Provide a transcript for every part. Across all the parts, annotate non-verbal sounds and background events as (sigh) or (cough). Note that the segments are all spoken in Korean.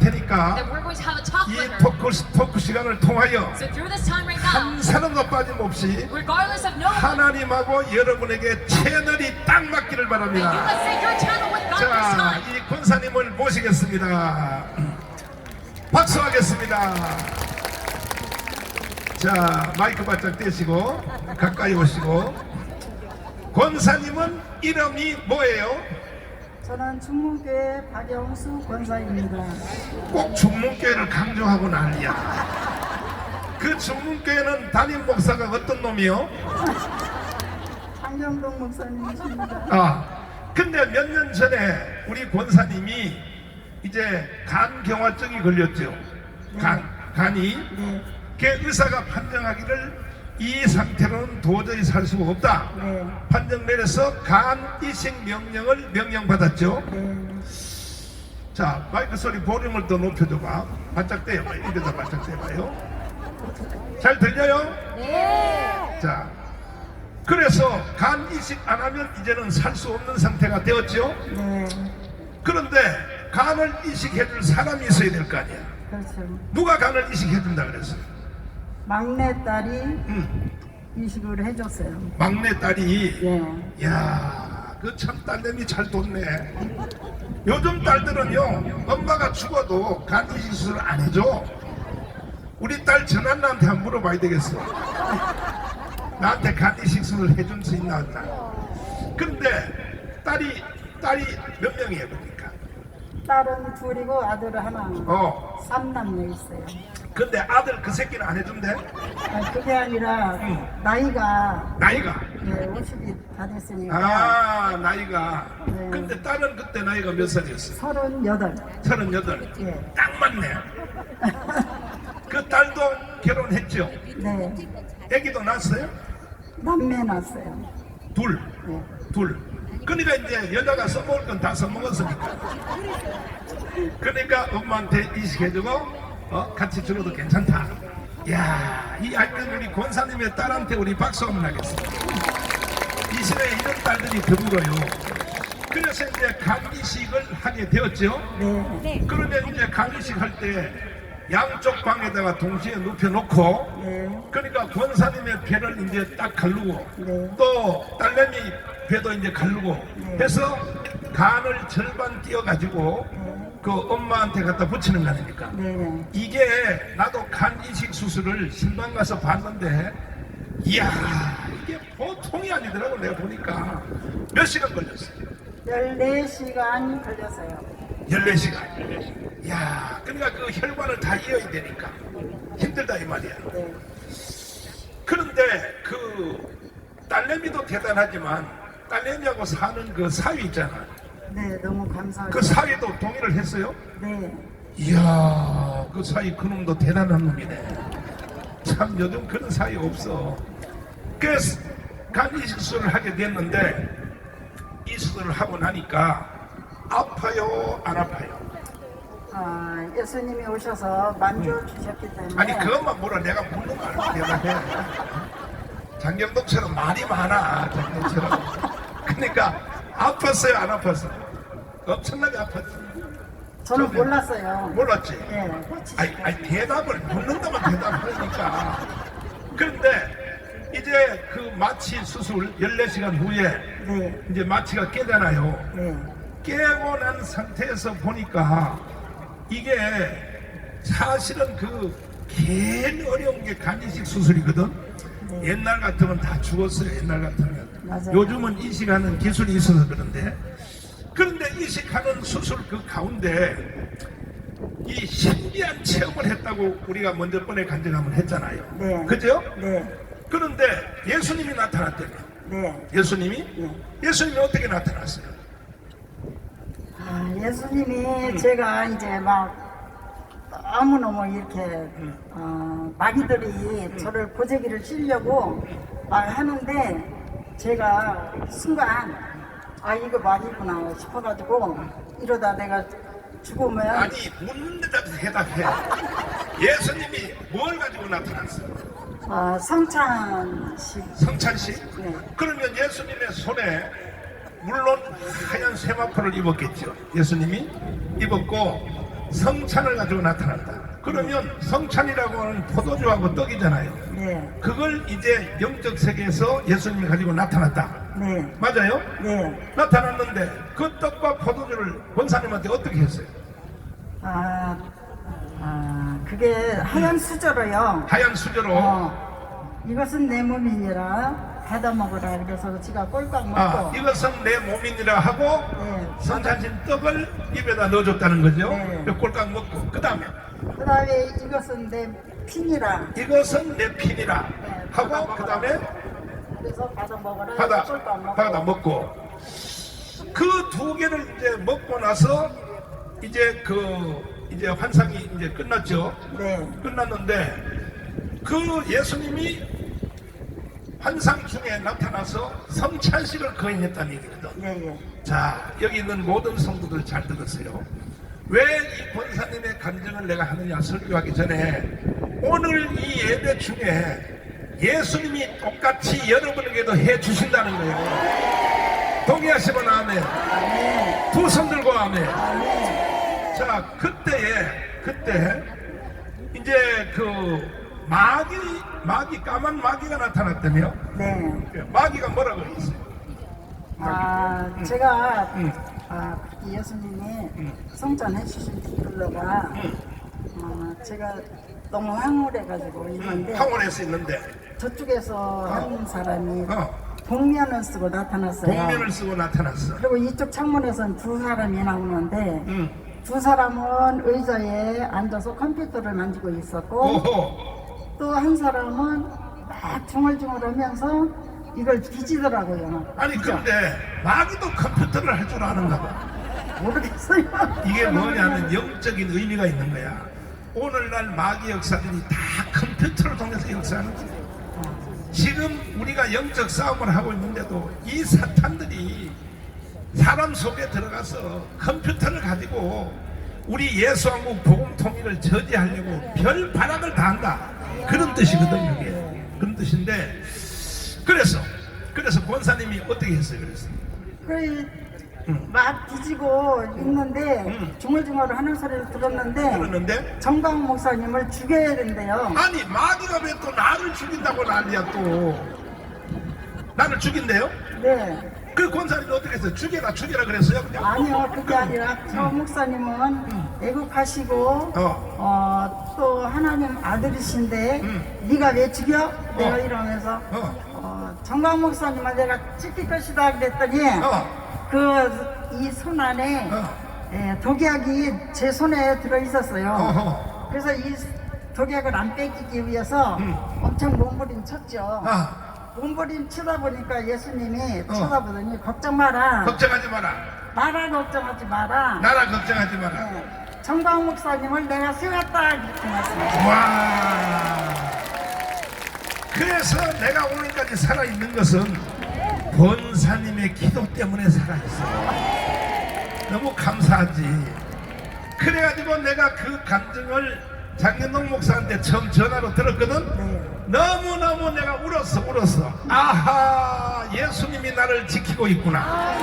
테니까 이. 토크, 토크 시간을 통하여 한 사람도 빠짐없이 하나님하고 여러분에게 채널이 딱 맞기를 바랍니다. 자. 이 권사님을 모시겠습니다. 박수하겠습니다. 자, 마이크 바짝 떼시고 가까이 오시고 권사님은 이름이 뭐예요? 저는 중문교회 박영수 권사입니다. 꼭 중문교회를 강조하고 난리야. 그 중문교회는 담임 목사가 어떤 놈이요? 한경동 목사님이십니다. 아, 근데 몇 년 전에 우리 권사님이 이제 간경화증이 걸렸죠. 간, 간이. 네, 그 의사가 판정하기를 이 상태로는 도저히 살 수가 없다. 네, 판정 내려서 간 이식 명령을 명령받았죠. 네. 자, 마이크 소리 볼륨을 더 높여줘봐. 바짝 떼어봐요. 입에다 바짝 떼봐요. 잘 들려요? 네. 자, 그래서 간 이식 안 하면 이제는 살 수 없는 상태가 되었죠. 네, 그런데 간을 이식해줄 사람이 있어야 될 거 아니야. 그렇죠. 누가 간을 이식해준다 그랬어? 막내딸이 응. 이식을 해줬어요. 막내 딸이 예, 야, 그 참 딸내미 잘 뒀네. 요즘 딸들은요, 엄마가 죽어도 간 이식 수술 안 해줘. 우리 딸 전한나한테 한번 물어봐야 되겠어. 나한테 간 이식 수술 해준 수 있나 없나. 근데 딸이 딸이 몇 명이에요. 딸은 둘이고 아들 하나. 어. 삼남매 있어요. 근데 아들 그 새끼는 안 해준대. 아, 그게 아니라 응. 나이가 나이가. 예, 50이 다 됐으니까 아, 나이가. 네. 근데 딸은 그때 나이가 몇 살이었어? 서른여덟. 서른여덟. 예, 딱 맞네. (laughs) 그 딸도 결혼했죠. 네, 애기도 낳았어요? 남매 낳았어요. 둘. 예. 둘. 그러니까 이제 여자가 써먹을 건 다 써먹었으니까. 그러니까 엄마한테 이식해주고, 어, 같이 죽어도 괜찮다. 야, 이 아이들 우리 권사님의 딸한테 우리 박수 한번 하겠습니다. 이 시대에 이런 딸들이 드물어요. 그래서 이제 간이식을 하게 되었죠. 네, 그러면 이제 간이식 할 때 양쪽 방에다가 동시에 눕혀놓고 네, 그러니까 권사님의 배를 이제 딱 갈르고 네. 또 딸내미 배도 이제 갈르고 네. 해서 간을 절반 띄어가지고 그 엄마한테 갖다 붙이는 거 아닙니까? 네, 네. 이게 나도 간 이식 수술을 신방 가서 봤는데 이야 이게 보통이 아니더라고 내가 보니까 몇 시간 걸렸어요? 14시간 걸렸어요. 14시간. 야, 그러니까 그 혈관을 다 이어야 되니까 힘들다 이 말이야. 네, 그런데 그 딸내미도 대단하지만 딸내미하고 사는 그 사위 있잖아. 네, 너무 감사하죠. 그 사위도 동의를 했어요? 네, 이야, 그 사위 그놈도 대단한 놈이네. 참 요즘 그런 사위 없어. 그래서 간 이식 수술을 하게 됐는데 이 수술을 하고 나니까 아파요, 안 아파요? 아, 예수님이 오셔서 만져 주셨기 때문에 아니 그것만 물어 내가 묻는 거 알고 대답해 (laughs) 장경동처럼 말이 많아 장경처럼 그러니까 아팠어요 안 아팠어요? 엄청나게 아팠지 저는 몰랐어요. 몰랐지? 네, 아니, 아니 대답을 묻는다면 대답하니까. 그런데 이제 그 마취 수술 14시간 후에 네, 이제 마취가 깨잖아요. 네, 깨고 난 상태에서 보니까 이게 사실은 그 제일 어려운 게 간이식 수술이거든. 네. 옛날 같으면 다 죽었어요. 옛날 같으면. 맞아요. 요즘은 이식하는 기술이 있어서 그런데. 그런데 이식하는 수술 그 가운데 이 신비한 체험을 했다고 우리가 먼저 번에 간증함을 했잖아요. 네. 그죠? 네, 그런데 예수님이 나타났대요. 네. 예수님이? 네. 예수님이 어떻게 나타났어요? 아, 예수님이 제가 이제 막 너무너무 이렇게 어, 마귀들이 저를 고재기를 찌려고 말 하는데 제가 순간 아 이거 마귀구나 싶어가지고 이러다 내가 죽으면 아니 묻는 대답해. 예수님이 뭘 가지고 나타났어요? 어, 성찬식 성찬 씨? 네. 그러면 예수님의 손에 물론 하얀 세마포를 입었겠죠. 예수님이 입었고 성찬을 가지고 나타났다. 그러면 성찬이라고 하는 포도주하고 떡이잖아요. 네, 그걸 이제 영적 세계에서 예수님이 가지고 나타났다. 네, 맞아요? 네. 나타났는데 그 떡과 포도주를 권사님한테 어떻게 했어요? 아, 아, 그게 하얀 수저로요. 하얀 수저로 어, 이것은 내 몸이니라 받아 먹으라 그래서 지가 꼴깍 먹고 아, 이것은 내 몸이니라 하고 네. 성찬신 떡을 입에다 넣어줬다는 거죠. 네. 그 꼴깍 먹고 그 다음에 그 다음에 이것은 내 핀이라 이것은 내 피니라 하고 그 다음에 그래서 받아 먹어라 받아 꼴깍 먹고 받아 먹고 그 두 개를 이제 먹고 나서 이제 그 이제 환상이 이제 끝났죠. 네, 끝났는데 그 예수님이 환상 중에 나타나서 성찬식을 거행했다는 얘기거든. 예, 예. 자 여기 있는 모든 성도들 잘 들으세요. 왜 이 권사님의 간증을 내가 하느냐 설교하기 전에 오늘 이 예배 중에 예수님이 똑같이 여러분에게도 해 주신다는 거예요. 동의하시면 아멘. 두 손 들고 아멘. 아멘. 자 그때에 그때 이제 그 마귀 마귀 까만 마귀가 나타났다며 네. 마귀가 뭐라고 했어요? 아, 제가 응. 아, 그렇게 예수님이 성찬 해주신 디플로가 응. 어, 제가 너무 황홀해가지고 있는데 황혼에서 있는데 저쪽에서 한 사람이 어. 복면을 쓰고 나타났어요. 복면을 쓰고 나타났어. 그리고 이쪽 창문에서는 두 사람이 나오는데 응. 두 사람은 의자에 앉아서 컴퓨터를 만지고 있었고 오호. 또 한 사람은 막 중얼중얼하면서 이걸 뒤지더라고요. 아니 근데 마귀도 컴퓨터를 할 줄 아는가 봐. 모르겠어요. 이게 뭐냐면 영적인 의미가 있는 거야. 오늘날 마귀 역사들이 다 컴퓨터를 통해서 역사하는 거야. 지금 우리가 영적 싸움을 하고 있는데도 이 사탄들이 사람 속에 들어가서 컴퓨터를 가지고 우리 예수왕국 복음 통일을 저지하려고 별 발악을 다 한다. 그런 뜻이거든, 이게. 그런 뜻인데, 그래서, 그래서 권사님이 어떻게 했어요, 그래서? 그막 뒤지고 있는데 응. 중얼중얼 하는 소리를 들었는데 그러는데, 정강 목사님을 죽여야 된대요. 아니, 마귀가 왜 또 나를 죽인다고 난리야, 또. 나를 죽인대요? 네. 그 권사님이 어떻게 했어요? 죽여라, 죽여라 그랬어요? 그냥? 아니요, 그게 아니라 저 목사님은 애국하시고 어. 어, 또 하나님 아들이신데 응. 네가 왜 죽여? 내가 어. 이러면서 어. 어, 정강 목사님은 내가 찍힐 것이다 그랬더니 어. 그이 손 안에 어. 예, 독약이 제 손에 들어 있었어요. 어허. 그래서 이 독약을 안 뺏기기 위해서 응. 엄청 몸부림 쳤죠. 아, 몸부림 치다 보니까 예수님이 어. 쳐다보더니 걱정 마라. 걱정하지 마라. 나라 걱정하지 마라. 나라 걱정하지 마라. 네. 정광 목사님을 내가 세웠다 이렇게 말씀하셨어요. 와. 그래서 내가 오늘까지 살아 있는 것은 권사님의 기도 때문에 살아 있어. 너무 감사하지. 그래가지고 내가 그 감정을 장현동 목사한테 처음 전화로 들었거든. 네. 너무너무 내가 울었어, 울었어. 아하, 예수님이 나를 지키고 있구나.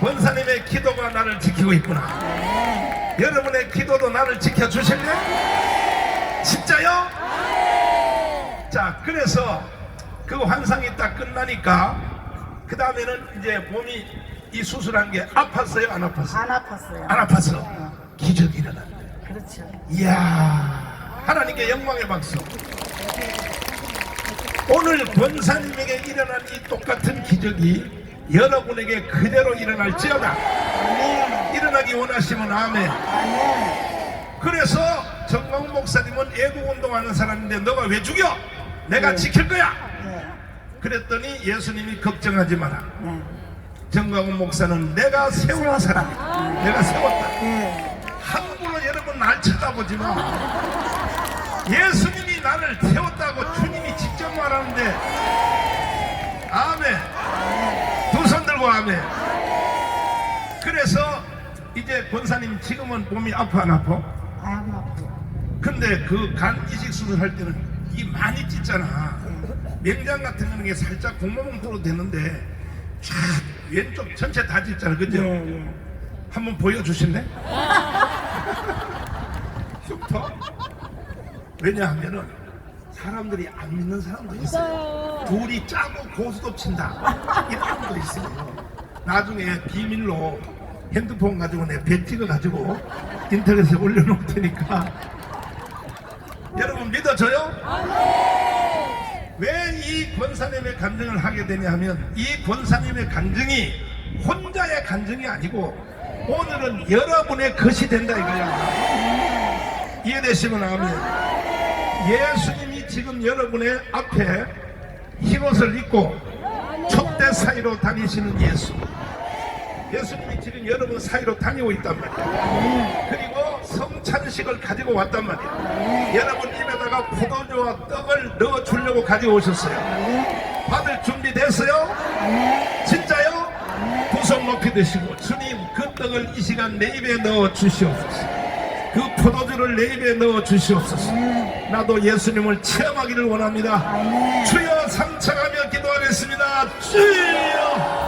권사님의 기도가 나를 지키고 있구나. 여러분의 기도도 나를 지켜주실래? 진짜요? 자, 그래서 그 환상이 딱 끝나니까 그 다음에는 이제 몸이 이 수술한 게 아팠어요? 안 아팠어요? 안 아팠어요. 안 아팠어. 기적이 일어났네. 그렇죠. 이야, 하나님께 영광의 박수. 오늘 권사님에게 일어난 이 똑같은 기적이 여러분에게 그대로 일어날지어다. 일어나기 원하시면 아멘. 그래서 정광 목사님은 애국 운동하는 사람인데 너가 왜 죽여? 내가 네. 지킬 거야. 네. 그랬더니 예수님이 걱정하지 마라. 네. 정광훈 목사는 내가 세운 사람이야. 내가 세웠다. 네. 함부로 여러분 날 쳐다보지 마. 예수님이 나를 세웠다고 주님이 직접 말하는데 아멘. 두 손 들고 아멘. 그래서 이제 권사님 지금은 몸이 아파 안 아파? 안 아파요. 근데 그 간 이식 수술할 때는 이 많이 찢잖아. 맹장 같은 거는 게 살짝 공모몽토로 되는데 쫙 왼쪽 전체 다 찢잖아. 그죠? 예, 예. 한번 보여주실래? 싶어? 왜냐하면은 사람들이 안 믿는 사람도 있어요. 둘이 짜고 고수도 친다. 이런 사람도 있어요. 나중에 비밀로 핸드폰 가지고 내 배 찍어가지고 인터넷에 올려놓을 테니까. 여러분 믿어줘요? 왜 이 권사님의 간증을 하게 되냐 하면 이 권사님의 간증이 혼자의 간증이 아니고 오늘은 여러분의 것이 된다 이거야. 이해되시면 아멘. 예수님이 지금 여러분의 앞에 흰옷을 입고 촛대 사이로 다니시는 예수 예수님이 지금 여러분 사이로 다니고 있단 말이야. 그리고 성찬식을 가지고 왔단 말이야. 여러분 입에다가 포도주와 떡을 넣어 주려고 가지고 오셨어요. 받을 준비 됐어요? 진짜요? 두손 높이 드시고 주님 그 떡을 이 시간 내 입에 넣어 주시옵소서. 그 포도주를 내 입에 넣어 주시옵소서. 나도 예수님을 체험하기를 원합니다. 주여 삼창하며 기도하겠습니다. 주여